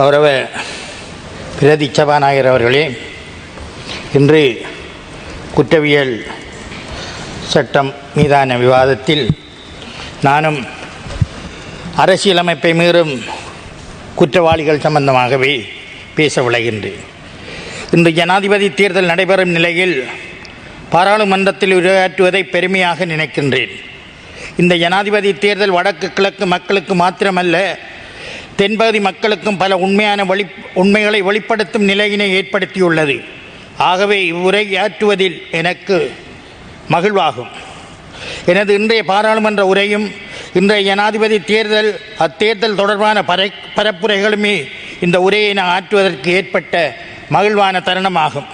கௌரவ பிரதி சபாநாயகர் அவர்களே இன்று குற்றவியல் சட்டம் மீதான விவாதத்தில் நானும் அரசியலமைப்பை மீறும் குற்றவாளிகள் சம்பந்தமாகவே பேச விளைகின்றேன் இன்று ஜனாதிபதி தேர்தல் நடைபெறும் நிலையில் பாராளுமன்றத்தில் உரையாற்றுவதை பெருமையாக நினைக்கின்றேன். இந்த ஜனாதிபதி தேர்தல் வடக்கு கிழக்கு மக்களுக்கு மாத்திரமல்ல தென்பகுதி மக்களுக்கும் பல உண்மையான வெளி உண்மைகளை வெளிப்படுத்தும் நிலையினை ஏற்படுத்தியுள்ளது. ஆகவே இவ்வுரை ஆற்றுவதில் எனக்கு மகிழ்வாகும். எனது இன்றைய பாராளுமன்ற உரையும் இன்றைய ஜனாதிபதி தேர்தல் அத்தேர்தல் தொடர்பான பர பரப்புரைகளுமே இந்த உரையை நான் ஆற்றுவதற்கு ஏற்பட்ட மகிழ்வான தருணமாகும்.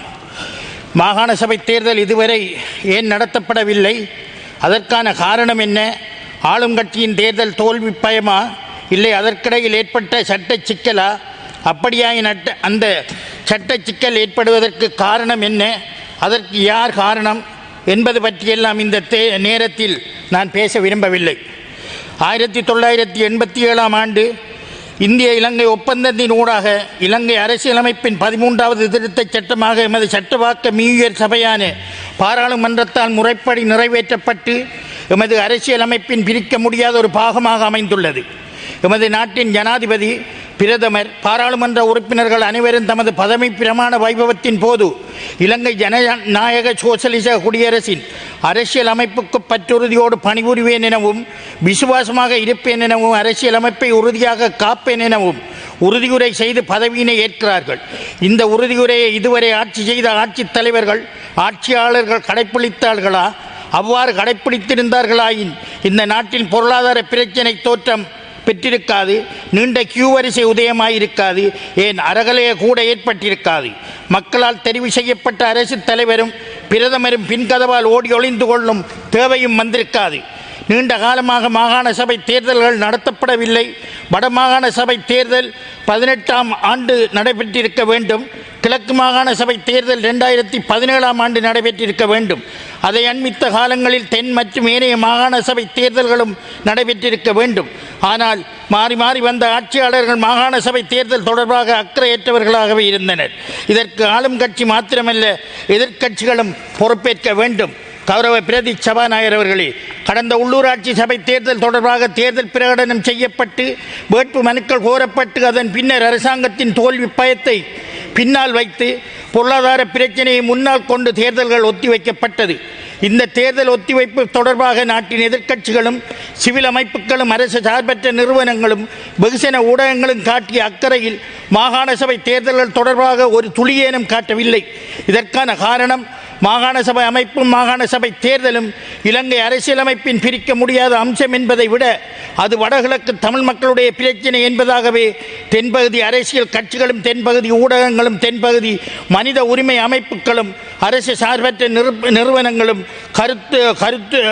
மாகாண சபை தேர்தல் இதுவரை ஏன் நடத்தப்படவில்லை? அதற்கான காரணம் என்ன? ஆளும் கட்சியின் தேர்தல் தோல்வி பயமா? இல்லை அதற்கிடையில் ஏற்பட்ட சட்ட சிக்கலா? அப்படியாயின் அட்ட அந்த சட்ட சிக்கல் ஏற்படுவதற்கு காரணம் என்ன? அதற்கு யார் காரணம்? என்பது பற்றியெல்லாம் இந்த தே நேரத்தில் நான் பேச விரும்பவில்லை. ஆயிரத்தி தொள்ளாயிரத்தி எண்பத்தி ஏழாம் ஆண்டு இந்திய இலங்கை ஒப்பந்தத்தின் ஊடாக இலங்கை அரசியலமைப்பின் பதிமூன்றாவது திருத்தச் சட்டமாக எமது சட்டவாக்க மீயர் சபையான பாராளுமன்றத்தால் முறைப்படி நிறைவேற்றப்பட்டு எமது அரசியலமைப்பின் பிரிக்க முடியாத ஒரு பாகமாக அமைந்துள்ளது. எமது நாட்டின் ஜனாதிபதி பிரதமர் பாராளுமன்ற உறுப்பினர்கள் அனைவரும் தமது பதவி பிரமாண வைபவத்தின் போது இலங்கை ஜனநாயக சோசலிச குடியரசின் அரசியல் அமைப்புக்கு பற்றுறுதியோடு பணிபுரிவேன் எனவும் விசுவாசமாக இருப்பேன் எனவும் அரசியல் அமைப்பை உறுதியாக காப்பேன் எனவும் உறுதியுரை செய்து பதவியினை ஏற்கிறார்கள். இந்த உறுதியுரையை இதுவரை ஆட்சி செய்த ஆட்சித் தலைவர்கள் ஆட்சியாளர்கள் கடைப்பிடித்தார்களா? அவ்வாறு கடைப்பிடித்திருந்தார்களாயின் இந்த நாட்டின் பொருளாதார பிரச்சினை தோற்றம் பெற்றிருக்காது. நீண்ட கியூ வரிசை உதயமாயிருக்காது. ஏன் அறகலைய கூட ஏற்பட்டிருக்காது. மக்களால் தெரிவு செய்யப்பட்ட அரசு தலைவரும் பிரதமரும் பின்கதவால் ஓடி ஒளிந்து கொள்ளும் தேவையும் வந்திருக்காது. நீண்ட காலமாக மாகாண சபை தேர்தல்கள் நடத்தப்படவில்லை. வடமாகாண சபை தேர்தல் பதினெட்டாம் ஆண்டு நடைபெற்றிருக்க வேண்டும். கிழக்கு மாகாண சபை தேர்தல் ரெண்டாயிரத்தி பதினேழாம் ஆண்டு நடைபெற்றிருக்க வேண்டும். அதை அண்மித்த காலங்களில் தென் மற்றும் ஏனைய மாகாண சபை தேர்தல்களும் நடைபெற்றிருக்க வேண்டும். ஆனால் மாறி மாறி வந்த ஆட்சியாளர்கள் மாகாண சபை தேர்தல் தொடர்பாக அக்கறையற்றவர்களாகவே இருந்தனர். இதற்கு ஆளும் கட்சி மாத்திரமல்ல எதிர்க்கட்சிகளும் பொறுப்பேற்க வேண்டும். கௌரவ பிரதி சபாநாயகர் அவர்களே கடந்த உள்ளூராட்சி சபை தேர்தல் தொடர்பாக தேர்தல் பிரகடனம் செய்யப்பட்டு வேட்பு மனுக்கள் கோரப்பட்டு அதன் பின்னர் அரசாங்கத்தின் தோல்வி பயத்தை பின்னால் வைத்து பொருளாதார பிரச்சனையை முன்னால் கொண்டு தேர்தல்கள் ஒத்திவைக்கப்பட்டது. இந்த தேர்தல் ஒத்திவைப்பு தொடர்பாக நாட்டின் எதிர்க்கட்சிகளும் சிவில் அமைப்புகளும் அரசு சார்பற்ற நிறுவனங்களும் வெகுசன ஊடகங்களும் காட்டிய அக்கறையில் மாகாண சபை தேர்தல்கள் தொடர்பாக ஒரு துளியேனும் காட்டவில்லை. இதற்கான காரணம் மாகாண சபை அமைப்பும் மாகாண சபை தேர்தலும் இலங்கை அரசியலமைப்பின் பிரிக்க முடியாத அம்சம் என்பதை விட அது வடகிழக்கு தமிழ் மக்களுடைய பிரச்சினை என்பதாகவே தென்பகுதி அரசியல் கட்சிகளும் தென்பகுதி ஊடகங்களும் தென்பகுதி மனித உரிமை அமைப்புகளும் அரசு சார்பற்ற நிறு- நிறுவனங்களும் கருத்து கருத்து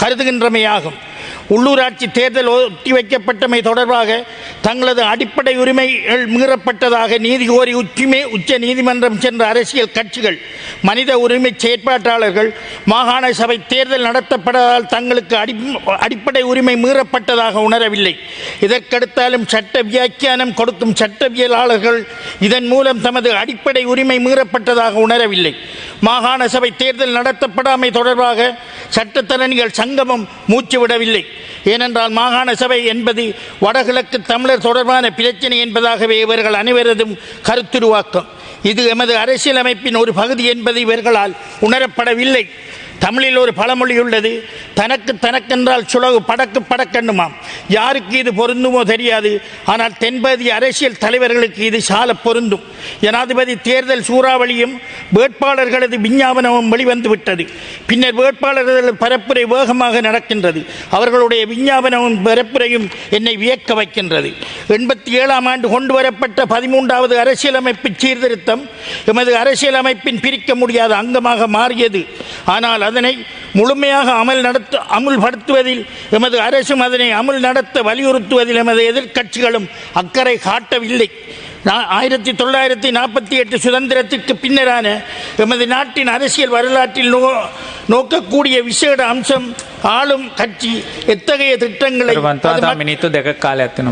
கருதுகின்றமையாகும். உள்ளூராட்சி தேர்தல் ஒத்திவைக்கப்பட்டமை தொடர்பாக தங்களது அடிப்படை உரிமைகள் மீறப்பட்டதாக நீதி கோரி உச்சிமே உச்ச நீதிமன்றம் சென்ற அரசியல் கட்சிகள் மனித உரிமை செயற்பாட்டாளர்கள் மாகாண சபை தேர்தல் நடத்தப்படாதால் தங்களுக்கு அடி அடிப்படை உரிமை மீறப்பட்டதாக உணரவில்லை. இதற்கடுத்தாலும் சட்ட வியாக்கியானம் கொடுக்கும் சட்டவியலாளர்கள் இதன் மூலம் தமது அடிப்படை உரிமை மீறப்பட்டதாக உணரவில்லை. மாகாண சபை தேர்தல் நடத்தப்படாமை தொடர்பாக சட்டத்தரணிகள் சங்கமம் மூச்சு விடவில்லை. ஏனென்றால் மாகாண சபை என்பது வடகிழக்கு தமிழர் தொடர்பான பிரச்சனை என்பதாகவே இவர்கள் அனைவரதும் கருத்துருவாக்கம். இது எமது அரசியலமைப்பின் ஒரு பகுதி என்பது இவர்களால் உணரப்படவில்லை. தமிழில் ஒரு பழமொழி உள்ளது. தனக்கு தனக்கென்றால் சுலகு படக்கு படக்கண்ணுமாம் யாருக்கு இது பொருந்துமோ தெரியாது. ஆனால் தென்பதி அரசியல் தலைவர்களுக்கு இது சால பொருந்தும். ஜனாதிபதி தேர்தல் சூறாவளியும் வேட்பாளர்களது விஞ்ஞாபனமும் வெளிவந்து விட்டது பின்னர் வேட்பாளர்கள் பரப்புரை வேகமாக நடக்கின்றது. அவர்களுடைய விஞ்ஞாபனமும் பரப்புரையும் என்னை வியக்க வைக்கின்றது. எண்பத்தி ஏழாம் ஆண்டு கொண்டு வரப்பட்ட பதிமூன்றாவது அரசியலமைப்பு சீர்திருத்தம் எமது அரசியலமைப்பின் பிரிக்க முடியாத அங்கமாக மாறியது. ஆனால் அது அதனை முழுமையாக அமல் நடத்த அமுல்படுத்துவதில் எமது அரசும் அதனை அமுல் நடத்த வலியுறுத்துவதில் எமது எதிர்க்கட்சிகளும் அக்கறை காட்டவில்லை. ஆயிரத்தி தொள்ளாயிரத்தி நாற்பத்தி எட்டு சுதந்திரத்திற்கு பின்னரான எமது நாட்டின் அரசியல் வரலாற்றில் நோ நோக்கக்கூடிய விசேட அம்சம் ஆளும் கட்சி எத்தகைய திட்டங்களை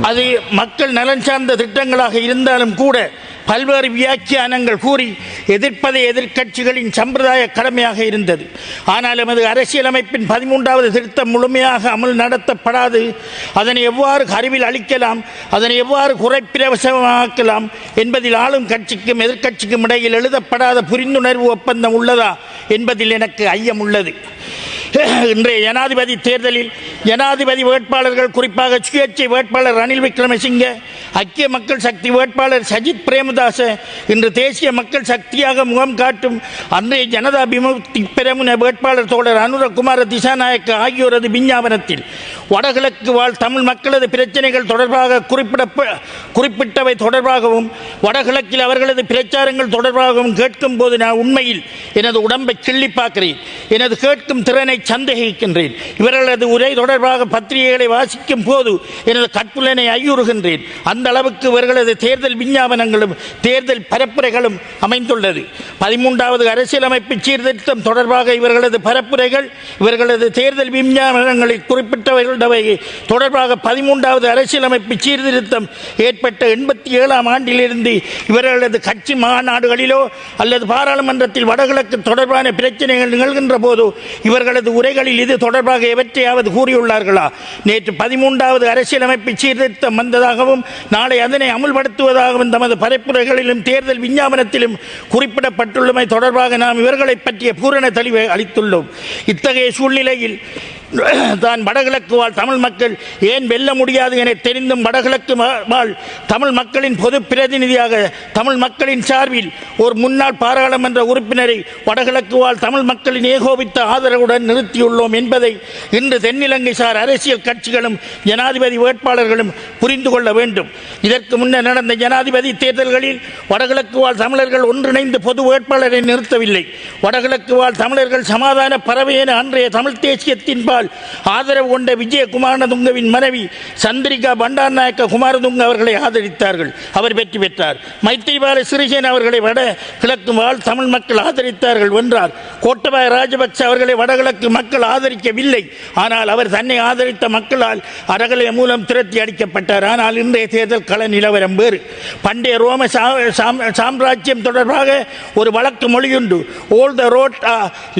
அது மக்கள் நலன் சார்ந்த திட்டங்களாக இருந்தாலும் கூட பல்வேறு வியாக்கியானங்கள் கூறி எதிர்ப்பதை எதிர்க்கட்சிகளின் சம்பிரதாய கடமையாக இருந்தது. ஆனாலும் அது அரசியலமைப்பின் பதிமூன்றாவது திருத்தம் முழுமையாக அமல் நடத்தப்படாது. அதனை எவ்வாறு அறிவில் அளிக்கலாம் அதனை எவ்வாறு குறைப்பிரவசமாக்கலாம் என்பதில் ஆளும் கட்சிக்கும் எதிர்க்கட்சிக்கும் இடையில் எழுதப்படாத புரிந்துணர்வு ஒப்பந்தம் உள்ளதா என்பதில் எனக்கு ஐயம் உள்ளது இன்றைய ஜனாதிபதி தேர்தலில் ஜனாதிபதி வேட்பாளர்கள் குறிப்பாக சுயேட்சை வேட்பாளர் ரணில் விக்ரமசிங்க ஐக்கிய மக்கள் சக்தி வேட்பாளர் சஜித் பிரேமதாச இன்று தேசிய மக்கள் சக்தியாக முகம் காட்டும் அன்றைய ஜனதா விமுக்தி பிரமுன வேட்பாளர் தோழர் அனுரகுமார திசாநாயக்க ஆகியோரது விஞ்ஞாபனத்தில் வடகிழக்கு வாழ் தமிழ் மக்களது பிரச்சனைகள் தொடர்பாக குறிப்பிட குறிப்பிட்டவை தொடர்பாகவும் வடகிழக்கில் அவர்களது பிரச்சாரங்கள் தொடர்பாகவும் கேட்கும் போது நான் உண்மையில் எனது உடம்பை கிள்ளி பார்க்கிறேன். எனது கேட்கும் திறனை சந்தேகிக்கின்றேன். இவர்களது உரை தொடர்பாக பத்திரிகைகளை வாசிக்கும் போது எனது கற்புலனை ஐயுறுகின்றேன். அந்த அளவுக்கு இவர்களது தேர்தல் விஞ்ஞாபனங்களும் தேர்தல் பரப்புரைகளும் அமைந்துள்ளது. பதிமூன்றாவது அரசியலமைப்பு சீர்திருத்தம் தொடர்பாக இவர்களது பரப்புரைகள் இவர்களது தேர்தல் விஞ்ஞாபனங்களில் குறிப்பிட்டவர்களுடைய தொடர்பாக பதிமூன்றாவது அரசியலமைப்பு சீர்திருத்தம் ஏற்பட்ட எண்பத்தி ஏழாம் ஆண்டிலிருந்து இவர்களது கட்சி மாநாடுகளிலோ அல்லது பாராளுமன்றத்தில் வடகிழக்கு தொடர்பான பிரச்சனைகள் நிகழ்கின்ற போதோ இவர்களது உரைகளில் இது தொடர்பாக எவற்றையாவது கூறியுள்ளார்களா? நேற்று பதிமூன்றாவது அரசியலமைப்பு சீர்திருத்தம் வந்ததாகவும் நாளை அதனை அமுல்படுத்துவதாகவும் தமது பரப்புரைகளிலும் தேர்தல் விஞ்ஞாபனத்திலும் குறிப்பிடப்பட்டுள்ளமை தொடர்பாக நாம் இவர்களை பற்றிய பூரண தெளிவை அளித்துள்ளோம். இத்தகைய சூழ்நிலையில் தான் வடகிழக்கு வாழ் தமிழ் மக்கள் ஏன் வெல்ல முடியாது என தெரிந்தும் வடகிழக்கு வாழ் தமிழ் மக்களின் பொது பிரதிநிதியாக தமிழ் மக்களின் சார்பில் ஒரு முன்னாள் பாராளுமன்ற உறுப்பினரை வடகிழக்கு வாழ் தமிழ் மக்களின் ஏகோபித்த ஆதரவுடன் நிறுத்தியுள்ளோம் என்பதை இன்று தென்னிலங்கை சார் அரசியல் கட்சிகளும் ஜனாதிபதி வேட்பாளர்களும் புரிந்து கொள்ள வேண்டும். இதற்கு முன்னர் நடந்த ஜனாதிபதி தேர்தல்களில் வடகிழக்கு வாழ் தமிழர்கள் ஒன்றிணைந்து பொது வேட்பாளரை நிறுத்தவில்லை. வடகிழக்கு வாழ் தமிழர்கள் சமாதான பறவை என அன்றைய தமிழ் தேசியத்தின்பால் ஆதரவு கொண்ட விஜய குமாரதுங்கவின் மனைவி சந்திரிகா பண்டாரநாயக்க குமாரதுங்க அவர்களை ஆதரித்தார்கள் அவர் வெற்றி பெற்றார். மைத்திரிபால சிறிசேன அவர்களை வட கிழக்கு வாழ் தமிழ் மக்கள் ஆதரித்தார்கள் வென்றார். கோட்டபாய ராஜபக்ச அவர்களை வடகிழக்கு மக்கள் ஆதரிக்கவில்லை. ஆனால் அவர் தன்னை ஆதரித்த மக்களால் அறகலை மூலம் திரட்டி அடிக்கப்பட்டார். ஆனால் இன்றைய தேர்தல் கள நிலவரம் வேறு. பண்டைய ரோம சாம்ராஜ்யம் தொடர்பாக ஒரு வழக்கு மொழியுண்டு. All the road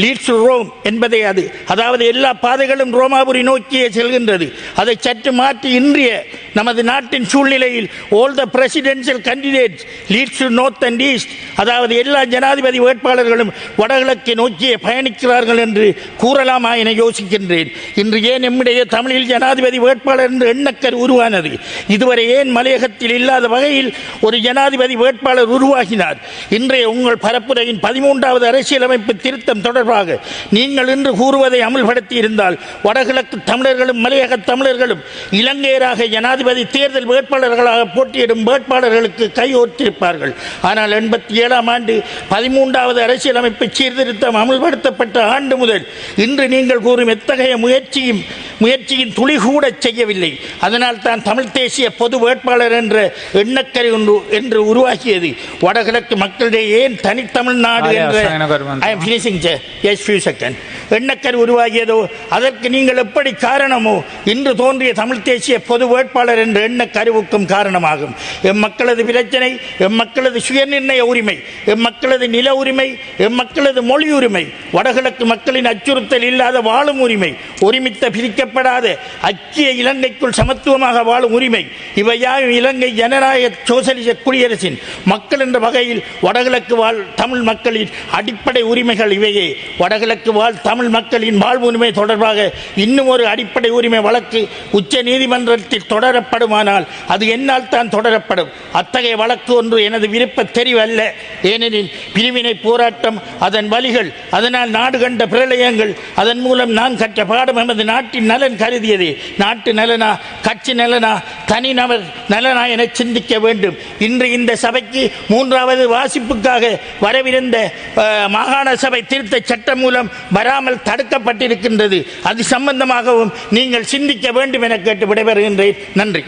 leads Rome என்பதே அது. அதாவது எல்லா பாதைகளும் ரோமாபுரி நோக்கியே செல்கின்றது. அதை சற்று மாற்றி இன்றைய நமது நாட்டின் சூழ்நிலையில் all the presidential candidates leads to north and east அதாவது எல்லா ஜனாதிபதி வேட்பாளர்களும் வடகிழக்கை நோக்கியே பயணிக்கிறார்கள் என்று கூறலாமா என யோசிக்கின்றேன். இன்று ஏன் நம்முடைய தமிழில் ஜனாதிபதி வேட்பாளர் என்று எண்ணக்கர் உருவானது? இதுவரை ஏன் மலையகத்தில் இல்லாத வகையில் ஒரு ஜனாதிபதி வேட்பாளர் உருவாகினார்? இன்றைய உங்கள் பரப்புரையின் பதிமூன்றாவது அரசியலமைப்பு திருத்தம் தொடர்பாக நீங்கள் இன்று கூறுவதை அமல்படுத்தி இருந்தால் வடகிழக்கு தமிழர்களும் மலையக தமிழர்களும் இலங்கையராக ஜனாதிபதி தேர்தல் வேட்பாளர்களாக போட்டியிடும் வேட்பாளர்களுக்கு கையோர்த்திருப்பார்கள். ஆனால் எண்பத்தி ஏழாம் ஆண்டு பதிமூன்றாவது அரசியலமைப்பு சீர்திருத்தம் அமல்படுத்தப்பட்ட ஆண்டு முதல் இன்று நீங்கள் கூறும் எத்தகைய முயற்சியும் முயற்சியின் துளி கூட செய்யவில்லை. அதனால் தான் தமிழ் தேசிய பொது வேட்பாளர் என்ற எண்ணக்கரை ஒன்று என்று உருவாக்கியது. வடகிழக்கு மக்களிடையே ஏன் தனித்தமிழ்நாடு என்ற seconds. எண்ணக்கர் உருவாகியதோ அதற்கு நீங்கள் எப்படி காரணமோ இன்று தோன்றிய தமிழ் தேசிய பொது வேட்பாளர் என்ற எண்ணக்கருவுக்கும் காரணமாகும். எம் மக்களது பிரச்சனை எம் மக்களது சுயநிர்ணய உரிமை எம் மக்களது நில உரிமை எம் மக்களது மொழி உரிமை வடகிழக்கு மக்களின் அச்சுறுத்தல் இல்லாத வாழும் உரிமை ஒருமித்த பிரிக்கப்படாத ஐக்கிய இலங்கைக்குள் சமத்துவமாக வாழும் உரிமை. இவையாவும் இலங்கை ஜனநாயக சோசலிச குடியரசின் மக்கள் என்ற வகையில் வடகிழக்கு வாழ் தமிழ் மக்களின் அடிப்படை உரிமைகள் இவையே. வடகிழக்கு வாழ் தமிழ் மக்களின் வாழ்வு உரிமை தொடர்பாக இன்னும் ஒரு அடிப்படை உரிமை வழக்கு உச்ச நீதிமன்றத்தில் தொடரப்படுமானால் அது என்னால் தான் தொடரப்படும். அத்தகைய வழக்கு ஒன்று எனது விருப்ப தெரிவல்ல ஏனெனில் பிரிவினை போராட்டம் அதன் வழிகள் அதனால் நாடு கண்ட பிரளயங்கள் அதன் மூலம் நான் கற்ற பாடம் எமது நாட்டின் நல நலன் கருதியது. நாட்டு நலனா கட்சி நலனா தனிநபர் நலனா என சிந்திக்க வேண்டும். இன்று இந்த சபைக்கு மூன்றாவது வாசிப்புக்காக வரவிருந்த மாகாண சபை திருத்த சட்டம் மூலம் வராமல் தடுக்கப்பட்டிருக்கின்றது. அது சம்பந்தமாகவும் நீங்கள் சிந்திக்க வேண்டும் என கேட்டு விடைபெறுகின்றேன். நன்றி.